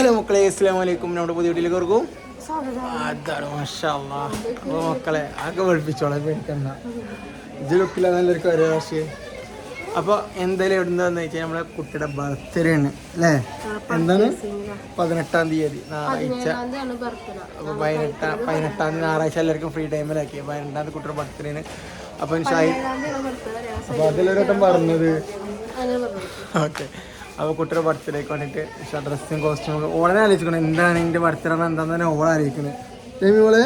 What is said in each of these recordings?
Hello മക്കളെ അസ്സാം വലൈക്കും നമ്മുടെ പുതിയ വീട്ടിലേക്ക് ഓർക്കും അതാണ് മഷാല്ലാ അപ്പോൾ മക്കളെ ആകെ പഠിപ്പിച്ചോളാം പേടിക്കണ്ട ഇത് ലുക്കില്ല നല്ലൊരു കാര്യം പക്ഷേ അപ്പോൾ എന്തായാലും എവിടുന്നാന്ന് വെച്ചാൽ നമ്മളെ കുട്ടിയുടെ ബർത്ത്ഡേ ആണ് അല്ലേ? എന്താണ്? പതിനെട്ടാം തീയതി ഞായറാഴ്ച. അപ്പോൾ പതിനെട്ടാം പതിനെട്ടാം തീയതി ഞായറാഴ്ച എല്ലാവർക്കും ഫ്രീ ടൈമിലാക്കി പതിനെട്ടാം തീയതി കുട്ടിയുടെ ബർത്ത്ഡേ ആണ് അപ്പോൾ ഷായി അപ്പോൾ അതിലൊരു വട്ടം പറഞ്ഞത്. ഓക്കെ അപ്പോൾ കുട്ടിയുടെ ബർത്ത്ഡേക്ക് വേണ്ടിയിട്ട് ഡ്രസ്സും കോസ്റ്റ്യൂം ഒക്കെ. ഓളെ ആലോചിക്കണം എന്താണ് എന്റെ ബർത്ത്ഡേ എന്താണെന്ന് തന്നെ ഓളെ ആലോചിക്കുന്നത് മോളെ?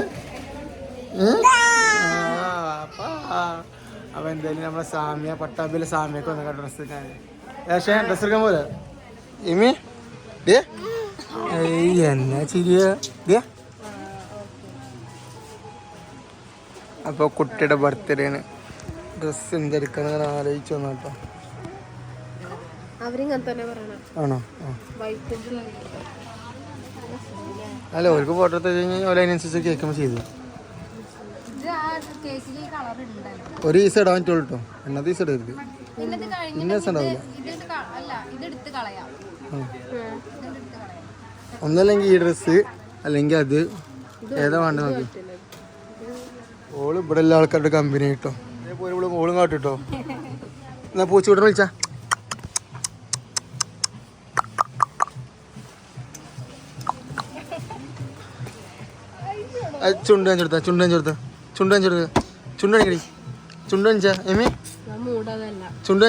അപ്പോൾ എന്തായാലും നമ്മളെ സാമിയ പട്ടാമ്പിയിലെ സാമിയൊക്കെ വന്ന ഡ്രസ്സ് എടുക്കാൻ പക്ഷേ ഡ്രസ്സ് എടുക്കാൻ പോലെ ഇമി എന്നാ ചിരിയ. ദേ. അപ്പോൾ കുട്ടിയുടെ ബർത്ത്ഡേ ആണ് ഡ്രസ്സ് എന്തെടുക്കണം ആലോചിച്ചു വന്നു കേട്ടോ ആണോ? അല്ല ഓർക്ക് ഫോട്ടോ എടുത്ത് കഴിഞ്ഞാൽ ഓല അതിനനുസരിച്ച് കേൾക്കുമ്പോൾ ചെയ്തു. ഇത് ആ കേക്കിൽ കളർ ഉണ്ടല്ലോ ഒരു ഈസ് ഇടാൻ പറ്റുള്ളൂ കേട്ടോ എന്നാ ദിവസം ഇടരുത്. ഇന്ന ദിവസം ഉണ്ടാവില്ല. ഒന്നല്ലെങ്കിൽ ഈ ഡ്രസ്സ് അല്ലെങ്കിൽ അത് ഏതാ വേണ്ട നോക്കി. ഓൾ ഇവിടെ എല്ലാ ആൾക്കാരുടെ കമ്പനി കിട്ടോ ഓളും കാട്ടിട്ടോ. എന്നാ പൂച്ചൂട്ടനെ വിളിച്ചാ. ചുണ്ട് അഞ്ചെടുത്ത ചുണ്ട് അഞ്ചെടുത്ത ചുണ്ട് അഞ്ചെടുത്ത ചുണ്ട് അണിക്കടി ചുണ്ട് അഞ്ചാ എമേ? ഞാൻ മൂടതല്ല. ചുണ്ട്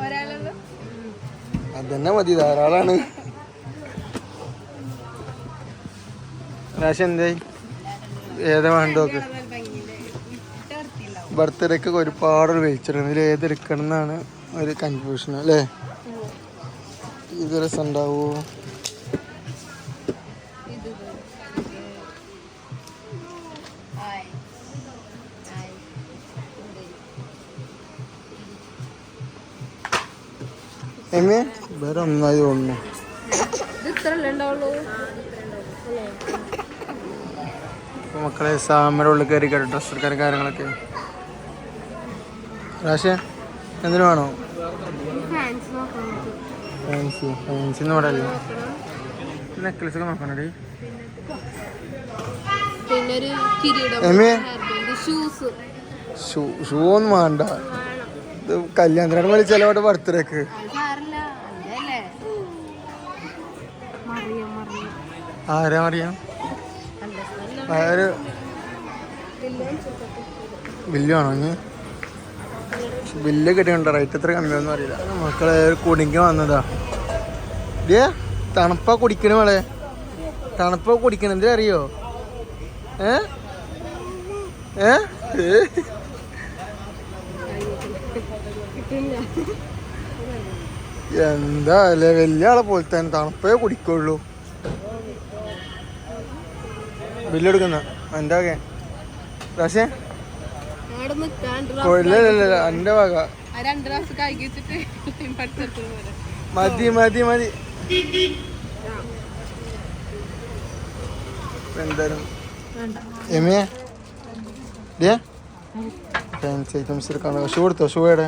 ഒരാളുള്ളൂ അതന്നെ മതി ധാരാളാണ്. പ്രാവശ്യം എന്തായി? ഏതാ വേണ്ടോക്ക് ബർത്ത്ഡേക്ക് ഒരുപാട് വിളിച്ചിട്ടുണ്ട് ഇതിൽ ഏതെടുക്കണം എന്നാണ് ഒരു കൺഫ്യൂഷൻ അല്ലേ? ഇത് രസം ഉണ്ടാവോ? എമ്മേ വേറെ ഒന്നായി തോന്നുന്നു. മക്കളെ സാമര ഉള്ളിൽ കയറി കയറി ഡ്രസ് എടുക്കാൻ കാര്യങ്ങളൊക്കെ. റാഷേ എന്തിനു വേണോ? ഫാൻസ് നോക്കണം. ഫാൻസി ഫാൻസി എന്ന് പറയല്ലേ? നെക്ലസ് ഒക്കെ നോക്കണടി പിന്നെ ഒരു കിരീടം എമ്മേ ഷൂസ്. ഷൂ ഷൂ ഒന്നും വേണ്ട. ഇത് കല്യാണത്തിനാണ് വലിയ ചിലവാട്ട് ബർത്ത്ഡേക്ക് സാറില്ല മറിയം മറിയം. ആരാ അറിയാം അല്ല ആര് ബില്ല് വേണോ ഇനി? ബില്ല് കിട്ടിയുണ്ടോ റേറ്റ് എത്ര കമ്മിയൊന്നും അറിയില്ല. മക്കളെ കുടുങ്ങി വന്നതാ. ഇതേ തണുപ്പാ കുടിക്കണ മോളെ. തണുപ്പാ കുടിക്കണ എന്തിനാ അറിയോ? എന്താ അല്ലേ? വലിയ ആളെ പോലെ തന്നെ തണുപ്പേ കുടിക്കുള്ളൂ. ബില്ലെടുക്കുന്ന എന്റെ വക പക്ഷേ അവിടെ നിൽക്കാൻ ഇല്ല ഇല്ല ഇല്ല എന്റെ വക. മതി മതി മതി. എന്തായാലും ഡേ ഫാൻസി ഐറ്റംസ് എടുക്കാണ് ഷൂ എടുത്തോ? ഷൂ എവിടെ?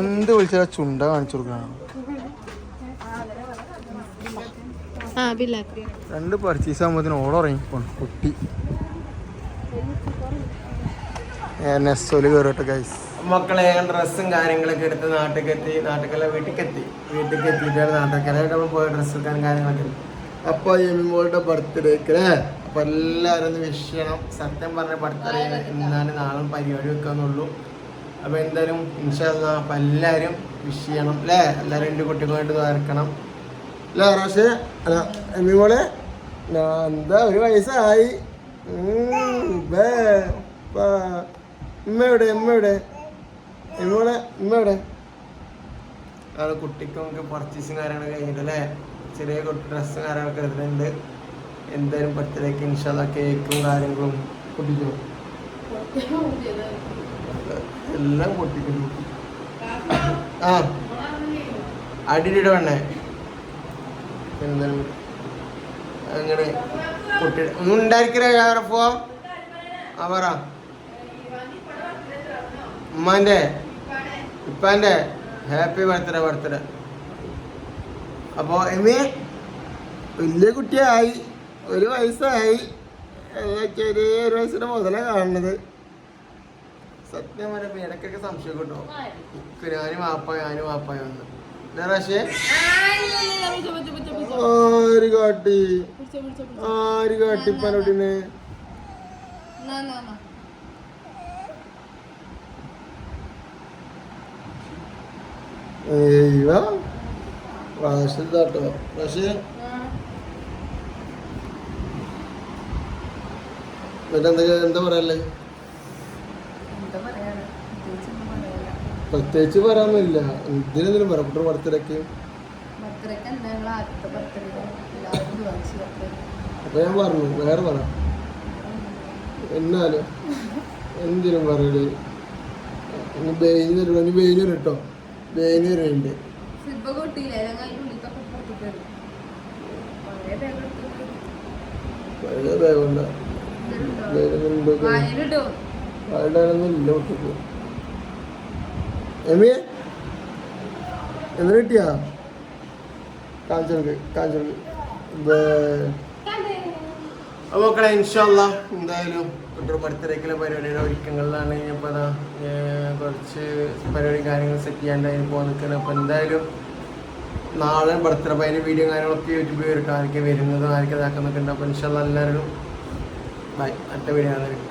എന്ത് വിളിച്ചാൽ ചുണ്ട കാണിച്ചു കൊടുക്കണം. രണ്ട് പർച്ചേസ് ആകുമ്പോഴത്തേന് ഓടുറങ്ങി കുട്ടി. നെസ്സോൽ കയറട്ടെ ഗൈസ് മക്കളെ ഡ്രസ്സും കാര്യങ്ങളൊക്കെ എടുത്ത് നാട്ടിലേക്ക് എത്തി നാട്ടിക്കല്ല വീട്ടിലേക്ക് എത്തി വീട്ടിലേക്ക് എത്തിയിട്ടാണ് നാട്ടിലേക്കായിട്ട് നമ്മൾ പോയ ഡ്രസ്സ് എടുക്കാൻ കാര്യങ്ങളൊക്കെ. അപ്പോൾ എമ്മിമോളുടെ ബർത്ത്ഡേക്ക് അല്ലേ? അപ്പോൾ എല്ലാവരും ഒന്ന് വിഷ് ചെയ്യണം സത്യം പറഞ്ഞ പഠിത്തറിയാൻ ഇന്നാണ് നാളെ പരിപാടി വെക്കാന്നുള്ളൂ. അപ്പോൾ എന്തായാലും ഇൻഷാല്ല അപ്പം എല്ലാവരും വിഷ് ചെയ്യണം അല്ലേ എല്ലാവരും എന്റെ കുട്ടികളുമായിട്ട് ചേർക്കണം അല്ല റാഷ്? അല്ല എമ്മിമോളെ ഞാൻ എന്താ ഒരു വയസ്സായി. ഉമ്മയുടെ ഉമ്മയുടെ എമ്മോളെ ഉമ്മ എവിടെ അത് കുട്ടിക്ക് നമുക്ക് പർച്ചേസും കാര്യങ്ങളൊക്കെ കഴിഞ്ഞിട്ടല്ലേ ചെറിയ ഡ്രസ്സും കാര്യങ്ങളൊക്കെ എടുത്തിട്ടുണ്ട്. എന്തായാലും ബർത്ത്ഡേക്ക് ഇൻഷാല്ല കേക്കും കാര്യങ്ങളും പൊട്ടിക്കും എല്ലാം പൊട്ടിക്കുന്നു. ആ അടിയിലിട വേണേ എന്തായാലും അങ്ങനെ പൊട്ടി ഒന്നും ആ പറ. ഉമ്മാന്റെ ഇപ്പാന്റെ ഹാപ്പി ബർത്ത്ഡേ ബർത്ത്ഡേ. അപ്പോൾ എന്നെ വലിയ കുട്ടിയായി. ഒരു വയസ്സായി. എന്നാ ചെറിയ ഒരു വയസ്സിന്റെ മുതലേ കാണുന്നത്. സത്യം പറയുമ്പോ ഇടയ്ക്കൊക്കെ സംശയം കിട്ടോ ഞാനും വാപ്പ ഞാനും വാപ്പ വന്നു. പക്ഷേ ആര് കാട്ടി? ആര് കാട്ടി പനോട്ടിന് അയ്യോ. റാഷിദാട്ടോ പക്ഷേ എന്നിട്ട് എന്താ എന്താ പറയാ പ്രത്യേകിച്ചൊന്നും പറയാനില്ല. പ്രത്യേകിച്ച് പറയാനൊന്നുമില്ല. ഇതിനെന്തിനും പറയാം കുട്ടിയുടെ ബർത്ത്ഡേക്ക് അപ്പൊ ഞാൻ പറഞ്ഞു വേറെ പറ. എന്നാലും എന്തിനും പറയൽ? ഇനി ബെയിനൂർ ഇനി കേട്ടോ ഞങ്ങൾ അതിന്റെ പഴയ ബാഗ് എടുത്തിട്ട് പഴയ ബാഗുണ്ട വായിടാനൊന്നും ഇല്ല കുട്ടിക്ക്. എമിയെ? കിട്ടിയാ? അപ്പോൾ മക്കളെ ഇൻഷല്ല എന്തായാലും കുട്ടിയുടെ ബർത്ത്ഡേക്കുള്ള പരിപാടിയുടെ ഒരുക്കങ്ങളിലാണ് ഇനിയിപ്പോൾ അതാ കുറച്ച് പരിപാടി കാര്യങ്ങൾ സെറ്റ് ചെയ്യാൻ അതിന് പോകാൻ നിൽക്കുന്നത് അപ്പോൾ എന്തായാലും നാളെ ബർത്ത്ഡേ അതിന്റെ വീഡിയോ കാര്യങ്ങളൊക്കെ യൂട്യൂബിൽ വരും. ആരൊക്കെ വരുന്നതും ആരൊക്കെ ഇതാക്കുന്നൊക്കെ ഉണ്ട്. അപ്പോൾ ഇൻഷല്ല എല്ലാവരും ബൈ അടുത്ത വീഡിയോ ആണ്